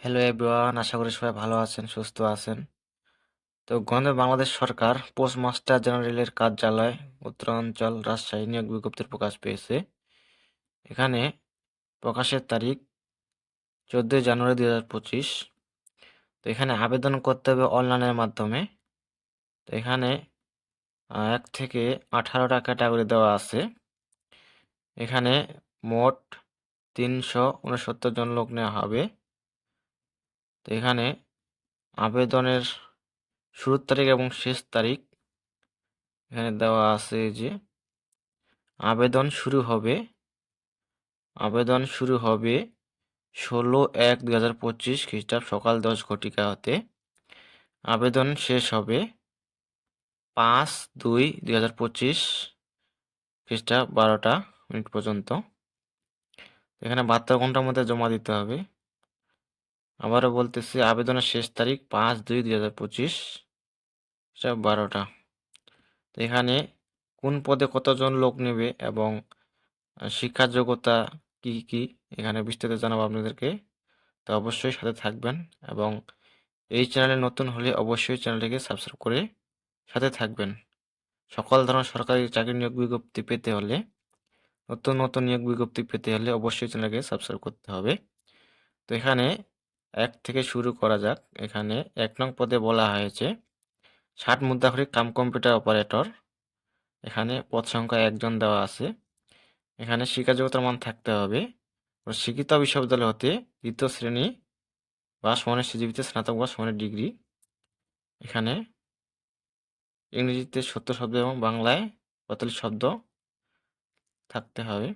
Hello everyone আশা করি সবাই ভালো আছেন, সুস্থ আছেন। তো গণে বাংলাদেশ সরকার পোস্টমাস্টার জেনারেলের কার্যালয়, উত্তরাঞ্চল রাজশাহী নিয়োগ বিজ্ঞপ্তির প্রকাশ পেয়েছে। এখানে প্রকাশের তারিখ চোদ্দোই জানুয়ারি দুই হাজার পঁচিশ। তো এখানে আবেদন করতে হবে অনলাইনের মাধ্যমে। তো এখানে এক থেকে আঠারোটা ক্যাটাগরি দেওয়া আছে। এখানে মোট তিনশো উনসত্তর জন লোক নেওয়া হবে। তো এখানে আবেদনের শুরুর তারিখ এবং শেষ তারিখ এখানে দেওয়া আছে যে আবেদন শুরু হবে, আবেদন শুরু হবে ষোলো এক দু হাজার পঁচিশ খ্রিস্টাব্দ সকাল দশ ঘটিকা হতে আবেদন শেষ হবে পাঁচ দুই দুই হাজার পঁচিশ খ্রিস্টাব্দ বারোটা মিনিট পর্যন্ত। এখানে বাহাত্তর ঘণ্টার মধ্যে জমা দিতে হবে। আবারও বলতেছি আবেদনের শেষ তারিখ পাঁচ দুই দুই হাজার পঁচিশ খ্রিস্টাব্দ বারোটা। তো এখানে কোন পদে কতজন লোক নেবে এবং আহ, শিক্ষার যোগ্যতা কি কি এখানে বিস্তারিত জানাব আপনাদেরকে। তো অবশ্যই সাথে থাকবেন এবং এই চ্যানেলে নতুন হলে অবশ্যই চ্যানেলটিকে সাবস্ক্রাইব করে সাথে থাকবেন। সকল ধরনের সরকারি চাকরি নিয়োগ বিজ্ঞপ্তি পেতে হলে নতুন নতুন নিয়োগ বিজ্ঞপ্তি পেতে হলে অবশ্যই চ্যানেলকে সাবস্ক্রাইব করতে হবে। তো এখানে এক থেকে শুরু করা যাক। এখানে এক নং পদে বলা হয়েছে, ষাট মুদ্রাক্ষরী কাম কম্পিউটার অপারেটর। এখানে পদ সংখ্যা একজন দেওয়া আছে। এখানে শিক্ষাযোগ্যতার মান থাকতে হবে। শিক্ষিত বিশ্ববিদ্যালয় হতে দ্বিতীয় শ্রেণি বা সমানের সিজিপিতে স্নাতক বা সমানের ডিগ্রি। এখানে ইংরেজিতে সত্তর শব্দ এবং বাংলায় পঁয়তাল্লিশ শব্দ থাকতে হবে।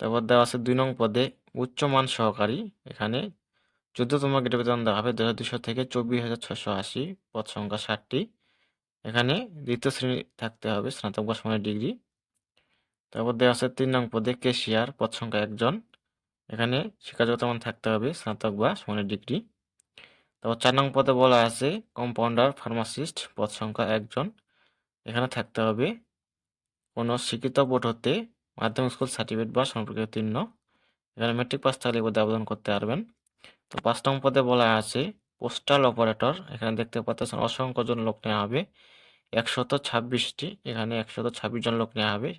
তারপর দেওয়া আছে দুই নং পদে উচ্চমান সহকারী। এখানে চোদ্দতম গ্রেড বেতন দেওয়া হবে দু হাজার দুশো থেকে চব্বিশ হাজার ছশো আশি পদ সংখ্যা ষাটটি। এখানে দ্বিতীয় শ্রেণি থাকতে হবে, স্নাতক বা সমানের ডিগ্রি। তারপর দেওয়া আছে তিন নং পদে কেশিয়ার, পদ সংখ্যা একজন। এখানে শিক্ষাযোগ্যতা মান থাকতে হবে, স্নাতক বা সমানের ডিগ্রি। তারপর চার নং পদে বলা আছে কম্পাউন্ডার, ফার্মাসিস্ট, পদ সংখ্যা একজন। এখানে থাকতে হবে কোনো শিক্ষিত বোর্ড হতে মাধ্যমিক স্কুল সার্টিফিকেট বা সম্পর্কে উত্তীর্ণ এখানে মেট্রিক পাস থাকলে আবেদন করতে পারবেন। তো পাঁচ নং পদে বলা আছে, পোস্টাল অপারেটর এখানে দেখতে পাচ্ছেন অসংখ্য জন লোক নেওয়া হবে। একশত ছাব্বিশটি, এখানে একশত ছাব্বিশ জন লোক নেওয়া হবে।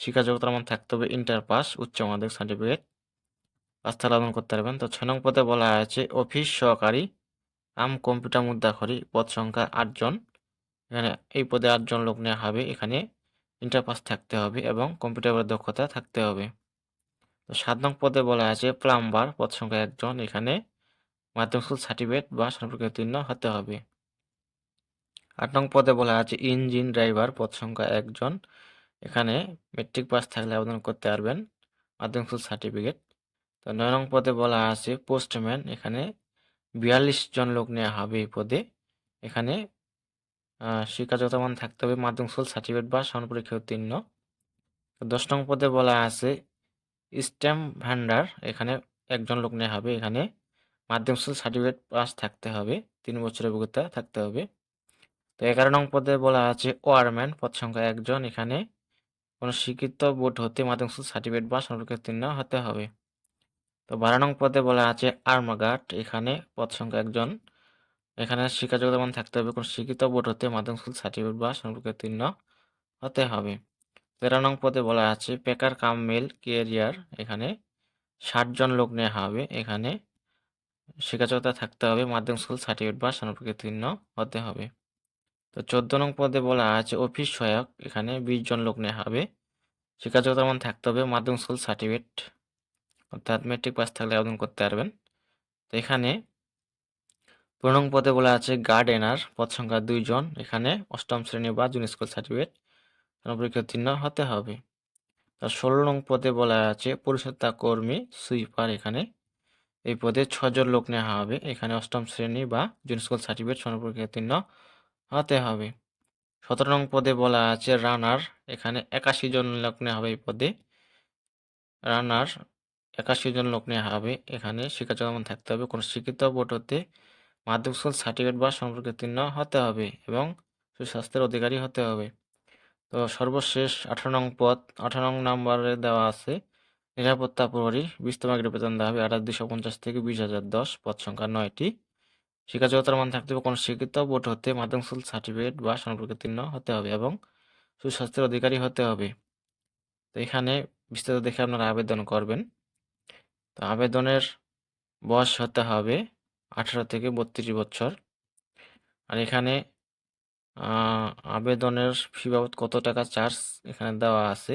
শিক্ষা যোগ্যতার মান থাকতে হবে ইন্টার পাস, উচ্চ মাধ্যমিক সার্টিফিকেট। থাকলে আবেদন করতে পারবেন। তো ছয় নং পদে বলা আছে, অফিস সহকারী আম কম্পিউটার মুদ্রাক্ষরী, পদ সংখ্যা আটজন এখানে এই পদে আটজন লোক নেওয়া হবে। এখানে ইন্টার পাস থাকতে হবে এবং কম্পিউটারের দক্ষতা থাকতে হবে। তো সাত নং পদে বলা আছে প্লাম্বার পদ সংখ্যা একজন। এখানে মাধ্যমিক স্কুল সার্টিফিকেট বা সম্পর্কে উত্তীর্ণ হতে হবে। আট নং পদে বলা আছে ইঞ্জিন ড্রাইভার পদ সংখ্যা একজন। এখানে মেট্রিক পাস থাকলে আবেদন করতে পারবেন মাধ্যমিক স্কুল সার্টিফিকেট তো নয় নং পদে বলা আছে পোস্টম্যান এখানে বিয়াল্লিশ জন লোক নেওয়া হবে এই পদে। এখানে আহ, শিক্ষাগত মান থাকতে হবে মাধ্যমিক স্কুল সার্টিফিকেট বা সমান পরীক্ষা উত্তীর্ণ। দশ নং পদে বলা আছে স্ট্যাম্প ভান্ডার এখানে একজন লোক নেওয়া হবে। এখানে মাধ্যমিক স্কুল সার্টিফিকেট পাস থাকতে হবে। তিন বছরের অভিজ্ঞতা থাকতে হবে। তো এগারো নং পদে বলা আছে ওয়ারম্যান, পদ সংখ্যা একজন। এখানে কোনো শিক্ষিত বোর্ড হতে মাধ্যমিক স্কুল সার্টিফিকেট বা সনপরীক্ষা উত্তীর্ণ হতে হবে। তো বারো নং পদে বলা আছে আর্মাগার্ড। এখানে পদ সংখ্যা একজন। এখানে শিক্ষাযোগ্যতা মান থাকতে হবে। কোনো শিক্ষিত বোর্ড হতে মাধ্যমিক স্কুল সার্টিফিকেট বা সনপরীক্ষা উত্তীর্ণ হতে হবে। তেরো নং পদে বলা আছে, পেকার কাম মেল কেরিয়ার। এখানে ষাট জন লোক নেওয়া হবে। এখানে শিক্ষাযোগ্যতা থাকতে হবে, মাধ্যমিক স্কুল সার্টিফিকেট বা সনপরীক্ষা উত্তীর্ণ হতে হবে। তো চোদ্দ নং পদে বলা আছে, অফিস সহায়ক। এখানে বিশ জন লোক নেওয়া হবে। শিক্ষাযোগ্যতা মান থাকতে হবে, মাধ্যমিক স্কুল সার্টিফিকেট অর্থাৎ মেট্রিক পাস থাকলে আবেদন করতে পারবেন। তো এখানে পনেরো পদে বলা আছে, গার্ডেনার। পদ সংখ্যা দুইজন এখানে অষ্টম শ্রেণি বা জুনিয়র স্কুল সার্টিফিকেট। পরীক্ষা উত্তীর্ণ হতে হবে। তো ষোলো নং পদে বলা আছে পরিচ্ছন্নতা কর্মী সুইপার এখানে। এই পদে ছজন লোক নেওয়া হবে। এখানে অষ্টম শ্রেণি বা জুনিয়র স্কুল সার্টিফিকেট উত্তীর্ণ হতে হবে। সতেরো নং পদে বলা আছে, রানার। এখানে একাশি জন লোক নেওয়া হবে এই পদে। রানার। একাশি জন লোক নেওয়া হবে। এখানে শিক্ষাচর্মা থাকতে হবে। কোনো শিক্ষিত বোর্ড হতে মাধ্যমিক স্কুল সার্টিফিকেট বা সম্পর্কে উত্তীর্ণ হতে হবে এবং সুস্বাস্থ্যের অধিকারী হতে হবে। তো সর্বশেষ আঠারো নং পদ, আঠারো নং নাম্বারে দেওয়া আছে, নিরাপত্তা প্রহরী বিশতম গ্রেড বেতন দেওয়া হবে আঠাশ দুশো পঞ্চাশ থেকে বিশ হাজার দশ, পদ সংখ্যা নয়টি। শিক্ষাযোগ্যতার মান থাকতে হবে কোনো শিক্ষিত বোর্ড হতে মাধ্যমিক স্কুল সার্টিফিকেট বা সমপরিকীর্ণ হতে হবে এবং সুস্বাস্থ্যের অধিকারী হতে হবে। তো এখানে বিস্তারিত দেখে আপনারা আবেদন করবেন। তো আবেদনের বয়স হতে হবে আঠারো থেকে বত্রিশ বছর। আর এখানে আবেদনের ফি বাবদ কত টাকা চার্জ এখানে দেওয়া আছে?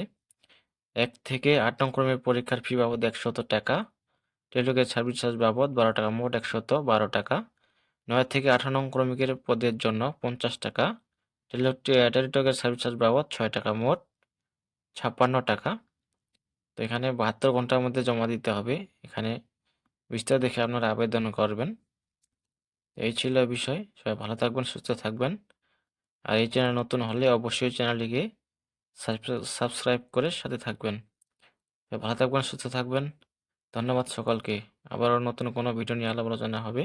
এক থেকে আট নং ক্রমের পরীক্ষার ফি বাবদ একশত টাকা টেলিটকের সার্ভিস চার্জ বাবদ বারো টাকা, মোট একশত বারো টাকা। নয় থেকে আঠারো নং ক্রমিকের পদের জন্য পঞ্চাশ টাকা টেলিটকের সার্ভিস চার্জ বাবদ ছয় টাকা, মোট ছাপ্পান্ন টাকা। তো এখানে বাহাত্তর ঘণ্টার মধ্যে জমা দিতে হবে। এখানে বিস্তার দেখে আপনারা আবেদন করবেন। এই ছিল বিষয়। সবাই ভালো থাকবেন, সুস্থ থাকবেন। আর এই চ্যানেল নতুন হলে অবশ্যই চ্যানেলটিকে সাবস্ক্রাইব করে সাথে থাকবেন। ভালো থাকবেন, সুস্থ থাকবেন। ধন্যবাদ সকলকে। আবারও নতুন কোনো ভিডিও নিয়ে আলাপ আলোচনা হবে।